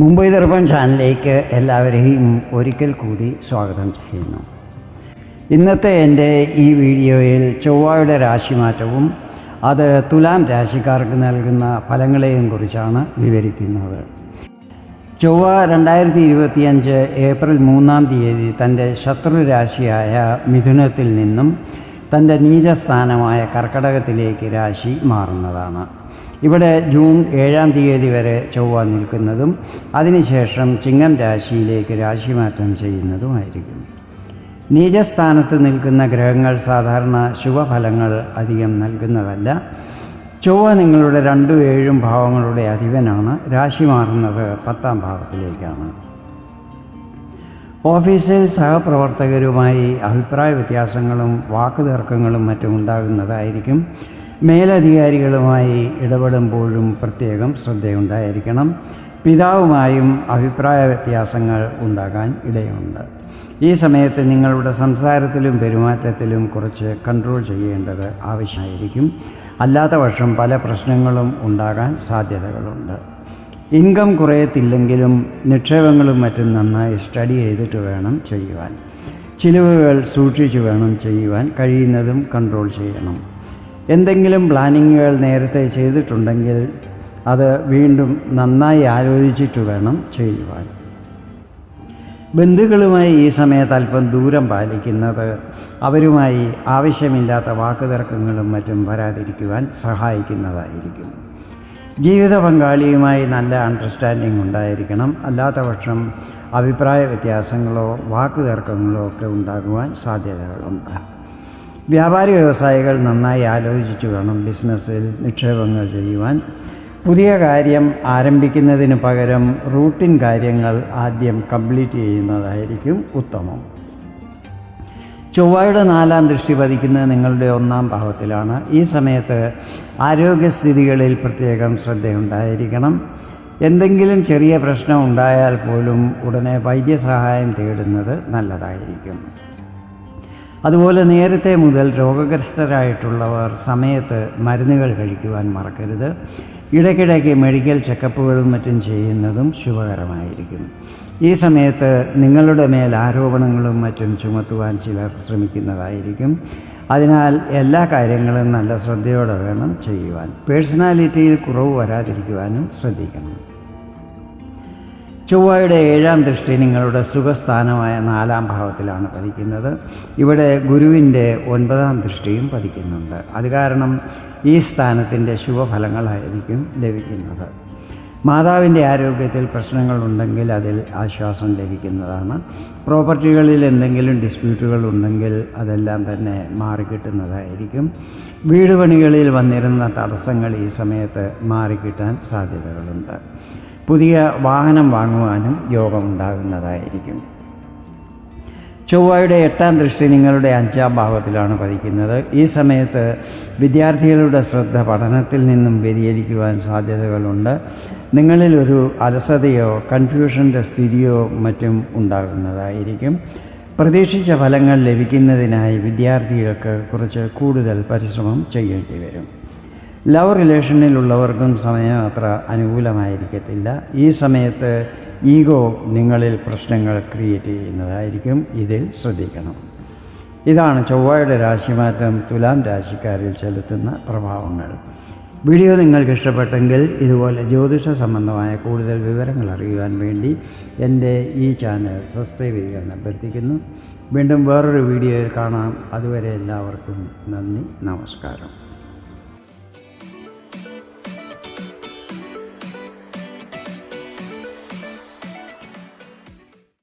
മുംബൈ ദർപ്പൺ ചാനലിലേക്ക് എല്ലാവരെയും ഒരിക്കൽ കൂടി സ്വാഗതം ചെയ്യുന്നു. ഇന്നത്തെ എന്റെ ഈ വീഡിയോയിൽ ചൊവ്വയുടെ രാശിമാറ്റവും അത് തുലാം രാശിക്കാർക്ക് നൽകുന്ന ഫലങ്ങളെയും കുറിച്ചാണ് വിവരിക്കുന്നത്. ചൊവ്വ രണ്ടായിരത്തി ഇരുപത്തിയഞ്ച് ഏപ്രിൽ മൂന്നാം തീയതി തന്റെ ശത്രുരാശിയായ മിഥുനത്തിൽ നിന്നും തന്റെ നീചസ്ഥാനമായ കർക്കടകത്തിലേക്ക് രാശി മാറുന്നതാണ്. ഇവിടെ ജൂൺ ഏഴാം തീയതി വരെ ചൊവ്വ നിൽക്കുന്നതും അതിനുശേഷം ചിങ്ങം രാശിയിലേക്ക് രാശിമാറ്റം ചെയ്യുന്നതുമായിരിക്കും. നീചസ്ഥാനത്ത് നിൽക്കുന്ന ഗ്രഹങ്ങൾ സാധാരണ ശുഭഫലങ്ങൾ അധികം നൽകുന്നതല്ല. ചൊവ്വ നിങ്ങളുടെ രണ്ടും ഏഴും ഭാവങ്ങളുടെ അധിപനാണ്. രാശി മാറുന്നത് പത്താം ഭാവത്തിലേക്കാണ്. ഓഫീസിൽ സഹപ്രവർത്തകരുമായി അഭിപ്രായ വ്യത്യാസങ്ങളും വാക്കുതർക്കങ്ങളും മറ്റും ഉണ്ടാകുന്നതായിരിക്കും. മേലധികാരികളുമായി ഇടപെടുമ്പോഴും പ്രത്യേകം ശ്രദ്ധയുണ്ടായിരിക്കണം. പിതാവുമായും അഭിപ്രായ വ്യത്യാസങ്ങൾ ഉണ്ടാകാൻ ഇടയുണ്ട്. ഈ സമയത്ത് നിങ്ങളുടെ സംസാരത്തിലും പെരുമാറ്റത്തിലും കുറച്ച് കൺട്രോൾ ചെയ്യേണ്ടത് ആവശ്യമായിരിക്കും. അല്ലാത്ത പക്ഷം പല പ്രശ്നങ്ങളും ഉണ്ടാകാൻ സാധ്യതകളുണ്ട്. ഇൻകം കുറയത്തില്ലെങ്കിലും നിക്ഷേപങ്ങളും മറ്റും നന്നായി സ്റ്റഡി ചെയ്തിട്ട് വേണം ചെയ്യുവാൻ. ചിലവുകൾ സൂക്ഷിച്ചു വേണം ചെയ്യുവാൻ കഴിയുന്നതും കൺട്രോൾ ചെയ്യണം. എന്തെങ്കിലും പ്ലാനിങ്ങുകൾ നേരത്തെ ചെയ്തിട്ടുണ്ടെങ്കിൽ അത് വീണ്ടും നന്നായി ആലോചിച്ചിട്ട് വേണം ചെയ്യുവാൻ. ബന്ധുക്കളുമായി ഈ സമയത്ത് അല്പം ദൂരം പാലിക്കുന്നത് അവരുമായി ആവശ്യമില്ലാത്ത വാക്കുതർക്കങ്ങളും മറ്റും വരാതിരിക്കുവാൻ സഹായിക്കുന്നതായിരിക്കും. ജീവിത പങ്കാളിയുമായി നല്ല അണ്ടർസ്റ്റാൻഡിംഗ് ഉണ്ടായിരിക്കണം. അല്ലാത്ത പക്ഷം അഭിപ്രായ വ്യത്യാസങ്ങളോ വാക്കുതർക്കങ്ങളോ ഒക്കെ ഉണ്ടാകുവാൻ സാധ്യതകളുണ്ട്. വ്യാപാരി വ്യവസായികൾ നന്നായി ആലോചിച്ചു വേണം ബിസിനസ്സിൽ നിക്ഷേപങ്ങൾ ചെയ്യുവാൻ. പുതിയ കാര്യം ആരംഭിക്കുന്നതിന് പകരം റൂട്ടിൻ കാര്യങ്ങൾ ആദ്യം കംപ്ലീറ്റ് ചെയ്യുന്നതായിരിക്കും ഉത്തമം. ചൊവ്വയുടെ നാലാം ദൃഷ്ടി പതിക്കുന്നത് നിങ്ങളുടെ ഒന്നാം ഭാവത്തിലാണ് ഈ സമയത്ത് ആരോഗ്യസ്ഥിതികളിൽ പ്രത്യേകം ശ്രദ്ധയുണ്ടായിരിക്കണം. എന്തെങ്കിലും ചെറിയ പ്രശ്നം ഉണ്ടായാൽ പോലും ഉടനെ വൈദ്യസഹായം തേടുന്നത് നല്ലതായിരിക്കും. അതുപോലെ നേരത്തെ മുതൽ രോഗഗ്രസ്തരായിട്ടുള്ളവർ സമയത്ത് മരുന്നുകൾ കഴിക്കുവാൻ മറക്കരുത്. ഇടയ്ക്കിടയ്ക്ക് മെഡിക്കൽ ചെക്കപ്പുകളും മറ്റും ചെയ്യുന്നതും ശുഭകരമായിരിക്കും. ഈ സമയത്ത് നിങ്ങളുടെ മേൽ ആരോപണങ്ങളും മറ്റും ചുമത്തുവാൻ ചിലർ ശ്രമിക്കുന്നതായിരിക്കും. അതിനാൽ എല്ലാ കാര്യങ്ങളും നല്ല ശ്രദ്ധയോടെ വേണം ചെയ്യുവാൻ. പേഴ്സണാലിറ്റിയിൽ കുറവ് വരാതിരിക്കുവാനും ശ്രദ്ധിക്കണം. ചൊവ്വയുടെ ഏഴാം ദൃഷ്ടി നിങ്ങളുടെ സുഖസ്ഥാനമായ നാലാം ഭാവത്തിലാണ് പതിക്കുന്നത്. ഇവിടെ ഗുരുവിന്റെ ഒൻപതാം ദൃഷ്ടിയും പതിക്കുന്നുണ്ട്. അത് കാരണം ഈ സ്ഥാനത്തിന്റെ ശുഭഫലങ്ങളായിരിക്കും ലഭിക്കുന്നത്. മാതാവിന്റെ ആരോഗ്യത്തിൽ പ്രശ്നങ്ങളുണ്ടെങ്കിൽ അതിൽ ആശ്വാസം ലഭിക്കുന്നതാണ്. പ്രോപ്പർട്ടികളിൽ എന്തെങ്കിലും ഡിസ്പ്യൂട്ടുകൾ ഉണ്ടെങ്കിൽ അതെല്ലാം തന്നെ മാറിക്കിട്ടുന്നതായിരിക്കും. വീട് പണികളിൽ വന്നിരുന്ന തടസ്സങ്ങൾ ഈ സമയത്ത് മാറിക്കിട്ടാൻ സാധ്യതകളുണ്ട്. പുതിയ വാഹനം വാങ്ങുവാനും യോഗമുണ്ടാകുന്നതായിരിക്കും ചൊവ്വയുടെ എട്ടാം ദൃഷ്ടി നിങ്ങളുടെ അഞ്ചാം ഭാവത്തിലാണ് പതിക്കുന്നത്. ഈ സമയത്ത് വിദ്യാർത്ഥികളുടെ ശ്രദ്ധ പഠനത്തിൽ നിന്നും വ്യതിചലിക്കുവാൻ സാധ്യതകളുണ്ട്. നിങ്ങളിൽ ഒരു അലസതയോ കൺഫ്യൂഷന്റെ സ്ഥിതിയോ മറ്റും ഉണ്ടാകുന്നതായിരിക്കും. പ്രതീക്ഷിച്ച ഫലങ്ങൾ ലഭിക്കുന്നതിനായി വിദ്യാർത്ഥികൾക്ക് കുറച്ച് കൂടുതൽ പരിശ്രമം ചെയ്യേണ്ടി വരും. ലവ് റിലേഷനിലുള്ളവർക്കും സമയം അത്ര അനുകൂലമായിരിക്കത്തില്ല. ഈ സമയത്ത് ഈഗോ നിങ്ങളിൽ പ്രശ്നങ്ങൾ ക്രിയേറ്റ് ചെയ്യുന്നതായിരിക്കും. ഇതിൽ ശ്രദ്ധിക്കണം. ഇതാണ് ചൊവ്വയുടെ രാശിമാറ്റം തുലാം രാശിക്കാരിൽ ചെലുത്തുന്ന പ്രഭാവങ്ങൾ. വീഡിയോ നിങ്ങൾക്ക് ഇഷ്ടപ്പെട്ടെങ്കിൽ ഇതുപോലെ ജ്യോതിഷ സംബന്ധമായ കൂടുതൽ വിവരങ്ങൾ അറിയുവാൻ വേണ്ടി എന്റെ ഈ ചാനൽ സബ്സ്ക്രൈബ് ചെയ്യാൻ അഭ്യർത്ഥിക്കുന്നു. വീണ്ടും വേറൊരു വീഡിയോയിൽ കാണാം. അതുവരെ എല്ലാവർക്കും നന്ദി നമസ്കാരം.